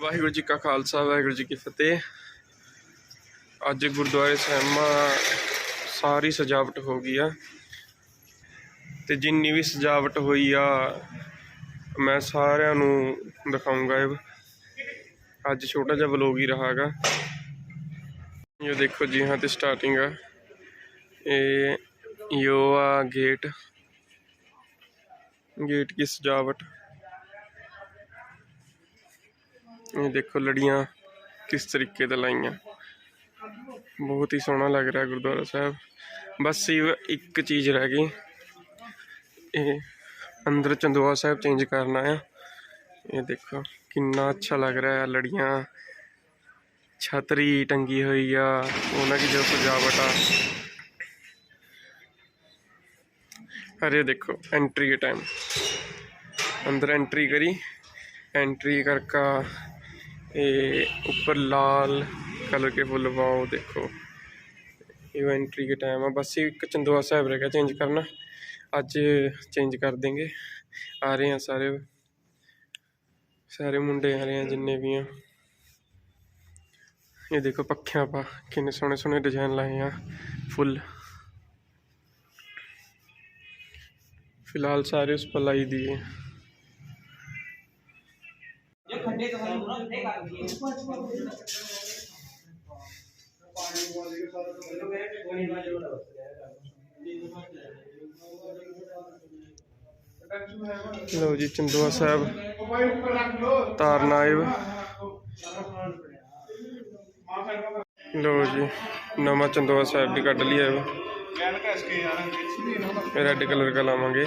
ਵਾਹਿਗੁਰੂ ਜੀ ਕਾ ਖਾਲਸਾ, ਵਾਹਿਗੁਰੂ ਜੀ ਕੀ ਫਤਿਹ। ਅੱਜ ਗੁਰਦੁਆਰੇ ਸਹਿਮਾ ਸਾਰੀ ਸਜਾਵਟ ਹੋ ਗਈ ਆ। ਤੇ ਜਿੰਨੀ ਵੀ ਸਜਾਵਟ ਹੋਈ ਆ, ਮੈਂ ਸਾਰਿਆਂ ਨੂੰ ਦਿਖਾਉਂਗਾ ਅੱਜ ਛੋਟਾ ਜਿਹਾ ਵਲੋਗ ਹੀ ਰਹਾਗਾ। ਇਹ ਦੇਖੋ ਜੀ, ਹਾਂ, ਤੇ ਸਟਾਰਟਿੰਗ ਆ। ਇਹ ਯੋ ਆ ਗੇਟ। ਗੇਟ ਕੀ ਸਜਾਵਟ? ये देखो लड़ियाँ किस तरीके से लाइया। बहुत ही सोहना लग रहा है गुरुद्वारा साहब। बस सिर्फ़ एक चीज़ रह गई। ये अंदर चंदवा साहब चेंज करना है ये देखो कि अच्छा लग रहा है लड़ियाँ। छतरी टंगी हुई है उन्होंने जो सजावट आ। अरे देखो एंट्री के टाइम अंदर एंट्री करी। एंट्री करका ये ऊपर लाल कलर के फुल वाओ, देखो। एंट्री के टाइम है। बस एक चंदोआ साहब रह गया चेंज करना। आज चेंज कर देंगे। आ रहे हैं सारे। सारे मुंडे आ रहे हैं जिन्ने भी हैं। ये देखो पक्खियाँ पा, किन्ने सोने सोने डिज़ाइन लाए हैं। फुल। फ़िलहाल सारे उस पर लाई दिए। ਵੱਡੇ ਲੋ ਜੀ ਚੰਦੋਆ ਸਾਹਿਬ। ਤਾਰ ਨਾਇਬ ਲੋ ਜੀ ਨਵਾਂ ਚੰਦੋਆ ਸਾਹਿਬ ਵੀ ਕੱਢ ਲਿਆ ਹੈ ਰੈੱਡ ਕਲਰ ਕਾ ਲਾਵਾਂਗੇ।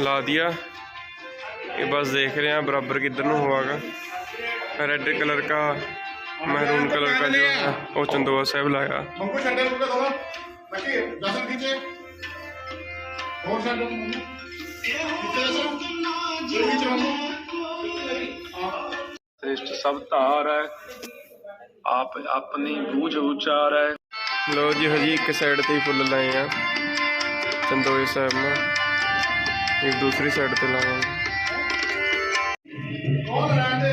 ला दिया ये बस देख रहे हैं बराबर किधर न होगा रेड कलर का महरून कलर का जो है वो चंदवा साहब लाया श्रेष्ठ सब धार है आप अपनी बूझ उचार है लो जी हजी एक साइड से ही फुल लाए हैं चंदोए साहब ने ਇੱਕ ਦੂਸਰੀ ਸਾਈਡ ਤੇ ਲਾਵਾਂਗੇ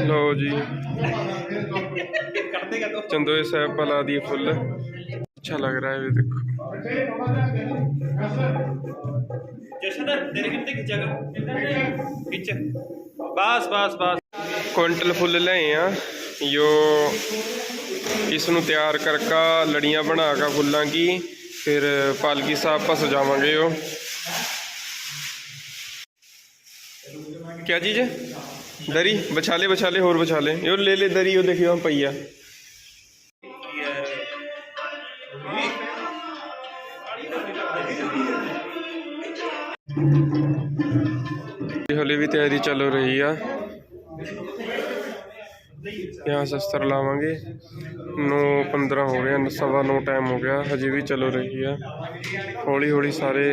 ਲੋ ਜੀ ਚੰਦੋਏ ਸਾਹਿਬ पर ला दिए फुल अच्छा लग रहा है ये देखो ਜਸ਼ਨ ਤੇਰੇ ਕਿੰਨੇ ਖਿੱਚਾਗਾ ਖਿੱਚ ਬਸ ਬਸ ਬਸ ਕੁਇੰਟਲ ਫੁੱਲ ਲਏ ਆ ਜੋ ਇਸ ਨੂੰ ਤਿਆਰ ਕਰਕਾ ਲੜੀਆਂ ਬਣਾ ਕੇ ਫੁੱਲਾਂ ਕੀ ਫਿਰ ਪਾਲਕੀ ਸਾਹਿਬ ਪਾ ਸਜਾਵਾਂਗੇ ਉਹ क्या चीज है दरी बछाले बछाले और बछाले यो ले ले दरी यो देखियो हम पैया हले भी तैयारी चल रही है यहाँ शस्त्र लावांगे नौ पंद्रह हो गया सवा नौ टाइम हो गया हजे भी चल रही है हौली हौली सारे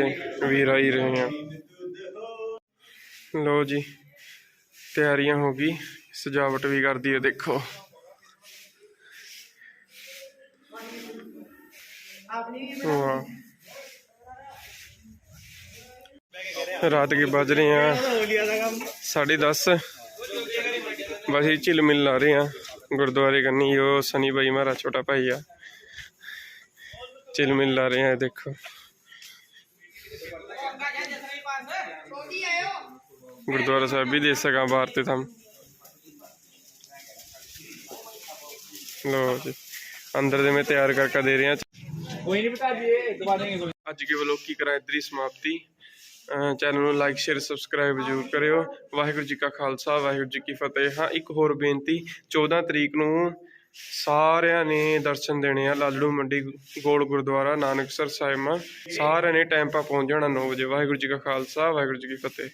वीर आ ही रहे हैं लो जी ਤਿਆਰੀਆਂ ਹੋ ਗਈ ਸਜਾਵਟ ਵੀ ਕਰਦੀ ਹੈ ਦੇਖੋ वाह रात के बज रहे हैं साढ़े दस बस ही झिल मिल ला रहे हैं गुरुद्वारे कन्नी वो सनी भाई हमारा छोटा भाई आ झिल मिल ला रहे हैं देखो ਗੁਰਦੁਆਰਾ ਸਾਹਿਬ ਵੀ ਦੇ ਸਕਾਂ ਬਾਹਰ ਤੇ ਥੰਮ। ਲੋ ਜੀ ਅੰਦਰ ਦੇ ਮੈਂ ਤਿਆਰ ਕਰਕੇ ਦੇ ਰਿਹਾ। ਕੋਈ ਨਹੀਂ ਬਤਾ ਜੀ ਦਵਾ ਦੇਗੇ ਅੱਜ ਕੇ ਵਲੋਗ ਕੀ ਕਰਾਂ ਇਤਰੀ ਸਮਾਪਤੀ। ਚੈਨਲ ਨੂੰ ਲਾਈਕ ਸ਼ੇਅਰ ਸਬਸਕ੍ਰਾਈਬ ਜ਼ਰੂਰ ਕਰਿਓ। ਵਾਹਿਗੁਰੂ ਜੀ ਕਾ ਖਾਲਸਾ ਵਾਹਿਗੁਰੂ ਜੀ ਕੀ ਫਤਿਹ। ਹਾਂ ਇੱਕ ਹੋਰ ਬੇਨਤੀ 14 ਤਰੀਕ ਨੂੰ ਸਾਰਿਆਂ ਨੇ ਦਰਸ਼ਨ ਦੇਣੇ ਆ ਲਾਲੜੂ ਮੰਡੀ ਗੋਲ ਗੁਰਦੁਆਰਾ ਨਾਨਕਸਰ ਸਾਹਿਬ ਸਾਰਿਆਂ ਨੇ ਟਾਈਮ ਪਾ ਪਹੁੰਚ ਜਾਣਾ 9 ਵਜੇ। ਵਾਹਿਗੁਰੂ ਜੀ ਕਾ ਖਾਲਸਾ ਵਾਹਿਗੁਰੂ ਜੀ ਕੀ ਫਤਿਹ।